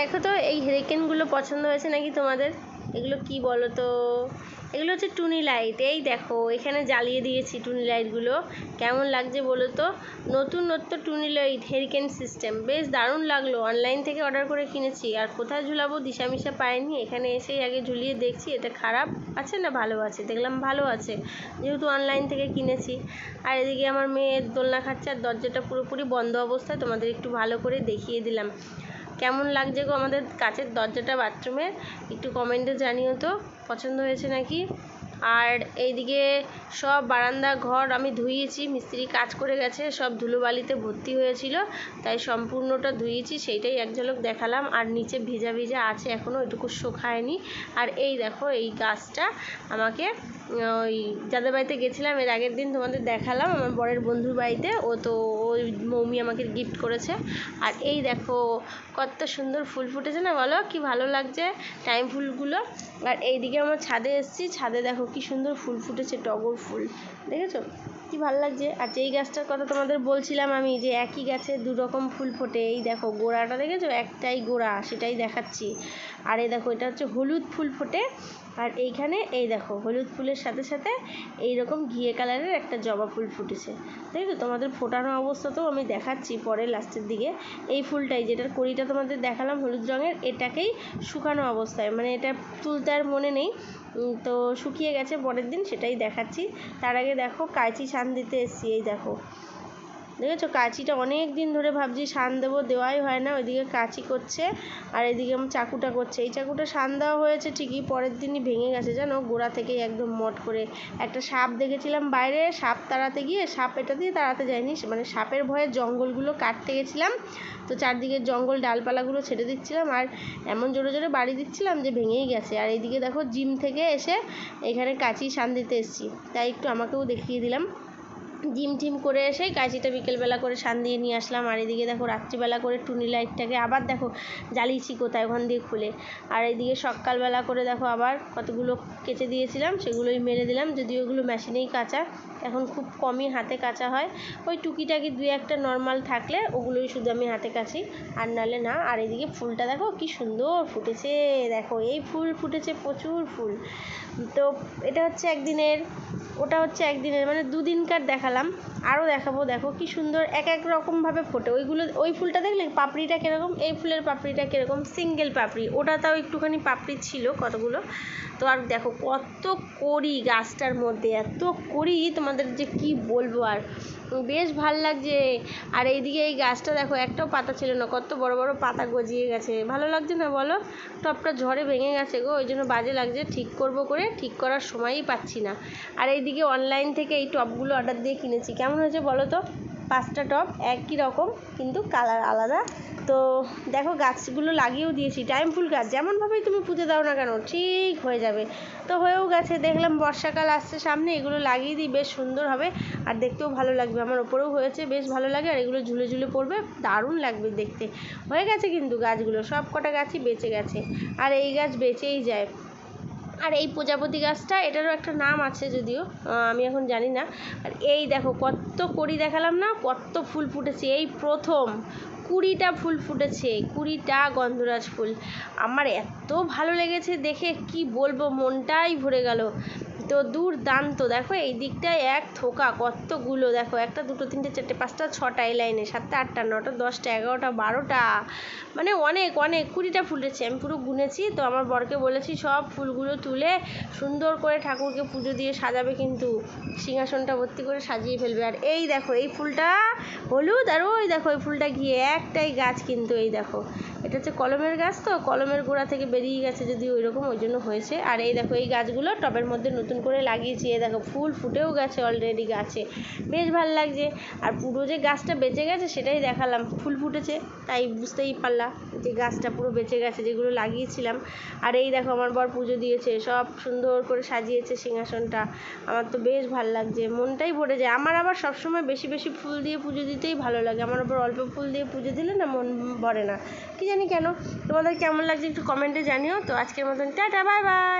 দেখো তো, এই হেরিকেনগুলো পছন্দ হয়েছে নাকি তোমাদের? এগুলো কি বলো তো এগুলো হচ্ছে টুনি লাইট। এই দেখো, এখানে জ্বালিয়ে দিয়েছি টুনি লাইটগুলো। কেমন লাগছে বলো তো? নতুন নতুন টুনি লাইট হেরিকেন সিস্টেম বেশ দারুণ লাগল। অনলাইন থেকে অর্ডার করে কিনেছি। আর কোথায় ঝুলাবো? দিশামিশা পাইনি এখানে এসেই আগে ঝুলিয়ে দেখছি, এটা খারাপ আছে না ভালো আছে? দেখলাম ভালো আছে, যেহেতু অনলাইন থেকে কিনেছি। আর এদিকে আমার মেয়ের দোলনা খাচ্ছে আর দরজাটা পুরোপুরি বন্ধ অবস্থায়, তোমাদের একটু ভালো করে দেখিয়ে দিলাম। কেমন লাগছে গো আমাদের কাচের দরজাটা বাথরুমের? একটু কমেন্টে জানিও তো পছন্দ হয়েছে নাকি? আর এইদিকে সব বারান্দা, ঘর আমি ধুইয়েছি, মিস্ত্রি কাজ করে গেছে, সব ধুলোবালিতে ভর্তি হয়েছিল, তাই সম্পূর্ণটা ধুইয়েছি, সেইটাই এক ঝলক দেখালাম, আর নিচে ভিজা ভিজা আছে এখনও ওইটুকু শুকায়নি। আর এই দেখো, এই গাছটা আমাকে ওই যাদের বাড়িতে গেছিলাম, এর আগের দিন তোমাদের দেখালাম, আমার বরের বন্ধুর বাড়িতে, ও তো ওই মৌমি আমাকে গিফট করেছে। আর এই দেখো, কত সুন্দর ফুল ফুটেছে না বলো, কি ভালো লাগছে টাইম ফুলগুলো। আর এইদিকে আমার ছাদে এসেছি, ছাদে দেখো কি সুন্দর ফুল ফুটেছে, টগর ফুল। দেখেছ? কি ভালো লাগছে? আর যেই গাছটার কথা তোমাদের বলছিলাম আমি, যে একই গাছে দু রকম ফুল ফোটে, এই দেখো গোড়াটা, দেখেছ? একটাই গোড়া, সেটাই দেখাচ্ছি। আর এই দেখো, এটা হচ্ছে হলুদ ফুল ফোটে। আর এইখানে এই দেখো, হলুদ ফুলের সাথে সাথে এই রকম ঘিয়ে কালারের একটা জবা ফুল ফুটেছে। দেখো তোমাদের ফোটানো অবস্থাতেও আমি দেখাচ্ছি পরে লাস্টের দিকে। এই ফুলটাই যেটার কড়িটা তোমাদের দেখালাম হলুদ রঙের, এটাকেই শুকানো অবস্থায়। মানে এটা তুলতে আর মনে নেই। তো শুকিয়ে গেছে, পরের দিন সেটাই দেখাচ্ছি। তার আগে দেখো, কাঁচি ছান দিতে এসছি, এই দেখো। দেখেছ? কাঁচিটা অনেক দিন ধরে ভাবছি শান দেবো, দেওয়াই হয় না, ওইদিকে কাঁচি করছে আর এদিকে চাকুটা করছে। এই চাকুটা শান দেওয়া হয়েছে ঠিকই, পরের দিনই ভেঙে গেছে জানো? গোড়া থেকেই একদম মট করে। একটা সাপ দেখেছিলাম বাইরে, সাপ তাড়াতে গিয়ে, সাপ এটা দিয়ে তাড়াতে যায়নি মানে সাপের ভয়ে জঙ্গলগুলো কাটতে গেছিলাম। তো চারদিকে জঙ্গল ডালপালাগুলো ছেড়ে দিচ্ছিলাম আর এমন জোরে জোরে বাড়ি দিচ্ছিলাম যে ভেঙেই গেছে। আর এইদিকে দেখো জিম থেকে এসে এখানে কাঁচি শান দিতে এসেছি। তাই একটু আমাকেও দেখিয়ে দিলাম। জিম টিম করে এসে কাঁচিটা বিকেলবেলা করে সান দিয়ে নিয়ে আসলাম। আর এদিকে দেখো রাত্রিবেলা করে টুনি লাইটটাকে আবার দেখো জ্বালিয়েছি কোথায়, ওখান দিয়ে খুলে। আর এইদিকে সকালবেলা করে দেখো আবার কতগুলো কেচে দিয়েছিলাম, সেগুলোই মেরে দিলাম। যদিও ওগুলো মেশিনেই কাঁচা, এখন খুব কমই হাতে কাচা হয়। ওই টুকিটাকি দুই একটা নর্মাল থাকলে ওগুলোই শুধু আমি হাতে কাছি আর নাহলে না। আর এদিকে ফুলটা দেখো কি সুন্দর ফুটেছে, দেখো এই ফুল ফুটেছে প্রচুর ফুল। তো এটা হচ্ছে একদিনের, ওটা হচ্ছে একদিনের মানে দুদিনকার দেখালাম। আরও দেখাবো, দেখো কি সুন্দর এক এক রকমভাবে ফোটে। ওইগুলো, ওই ফুলটা দেখলে পাপড়িটা কীরকম, এই ফুলের পাপড়িটা কীরকম, সিঙ্গেল পাপড়ি। ওটা তাও একটুখানি পাপড়ি ছিল কতগুলো। তো আর দেখো কত করি গাছটার মধ্যে, এত করি তোমাদের যে কি বলব আর। বেশ ভালো লাগছে। আর এইদিকে এই গাছটা দেখো, একটাও পাতা ছিল না, কত বড় বড় পাতা গজিয়ে গেছে। ভালো লাগছে না বলো? টপটা ঝড়ে ভেঙে গেছে গো, ওই জন্য বাজে লাগছে, ঠিক করব করে, ঠিক করার সময়ই পাচ্ছি না। আর এইদিকে অনলাইন থেকে এই টপগুলো অর্ডার দিয়ে কিনেছি। কেমন হয়েছে বলো তো? পাঁচটা টব একই রকম, কিন্তু কালার আলাদা। তো দেখো গাছগুলো লাগিয়েও দিয়েছি টাইম ফুল গাছ, যেমনভাবেই তুমি পুঁতে দাও না কেন, ঠিক হয়ে যাবে। তো হয়েও গেছে, দেখলাম বর্ষাকাল আসছে সামনে, এগুলো লাগিয়ে দিই, বেশ সুন্দর হবে, আর দেখতেও ভালো লাগবে। আমার ওপরেও হয়েছে, বেশ ভালো লাগে, আর এগুলো ঝুলে ঝুলে পড়বে, দারুণ লাগবে দেখতে। হয়ে গেছে কিন্তু গাছগুলো সব কটা গাছই বেঁচে গেছে, আর এই গাছ বেঁচেই যায়। আর এই প্রজাপতি গাছটা, এটারও একটা নাম আছে যদিও আমি এখন জানি না। আর এই দেখো, কত করি দেখালাম না, কত ফুল ফুটেছে। এই প্রথম কুড়িটা ফুল ফুটেছে, কুড়িটা গন্ধরাজ ফুল। আমার এত ভালো লেগেছে দেখে, কি বলব, মনটাই ভরে গেল। তো দুর্দান্ত, দেখো এই দিকটায় এক থোকা, কতগুলো, দেখো একটা, দুটো, তিনটে, চারটে, পাঁচটা, ছটা এই লাইনে সাতটা, আটটা, নটা, দশটা, এগারোটা, বারোটা মানে অনেক অনেক, কুড়িটা ফুটেছে আমি পুরো গুনেছি, তো আমার বরকে বলেছি, সব ফুলগুলো তুলে সুন্দর করে ঠাকুরকে পুজো দিয়ে সাজাবে কিন্তু, সিংহাসনটা ভর্তি করে সাজিয়ে ফেলবে। আর এই দেখো, এই ফুলটা হলুদ, আর ওই দেখো, এই ফুলটা গিয়ে একটাই গাছ কিন্তু এই দেখো। এটা হচ্ছে কলমের গাছ তো, কলমের গোড়া থেকে বেরিয়ে গেছে যদি ওই রকম ওই জন্য হয়েছে। আর এই দেখো, এই গাছগুলো টবের মধ্যে নতুন করে লাগিয়েছি, এই দেখো, ফুল ফুটেও গেছে অলরেডি গাছে। বেশ ভালো লাগছে। আর পুরো যে গাছটা বেঁচে গেছে, সেটাই দেখালাম। ফুল ফুটেছে, তাই বুঝতেই পারলাম যে গাছটা পুরো বেঁচে গেছে, যেগুলো লাগিয়েছিলাম। আর এই দেখো, আমার বর পুজো দিয়েছে, সব সুন্দর করে সাজিয়েছে সিংহাসনটা। আমার তো বেশ ভালো লাগছে, মনটাই ভরে যায়। আমার আবার সবসময় বেশি বেশি ফুল দিয়ে পুজো দিতেই ভালো লাগে। আমার আবার অল্প ফুল দিয়ে পুজো দিলে না মন ভরে না। কী কেন? তোমাদের কেমন লাগছে একটু কমেন্টে জানিও। তো আজকের মতন টাটা বাই বাই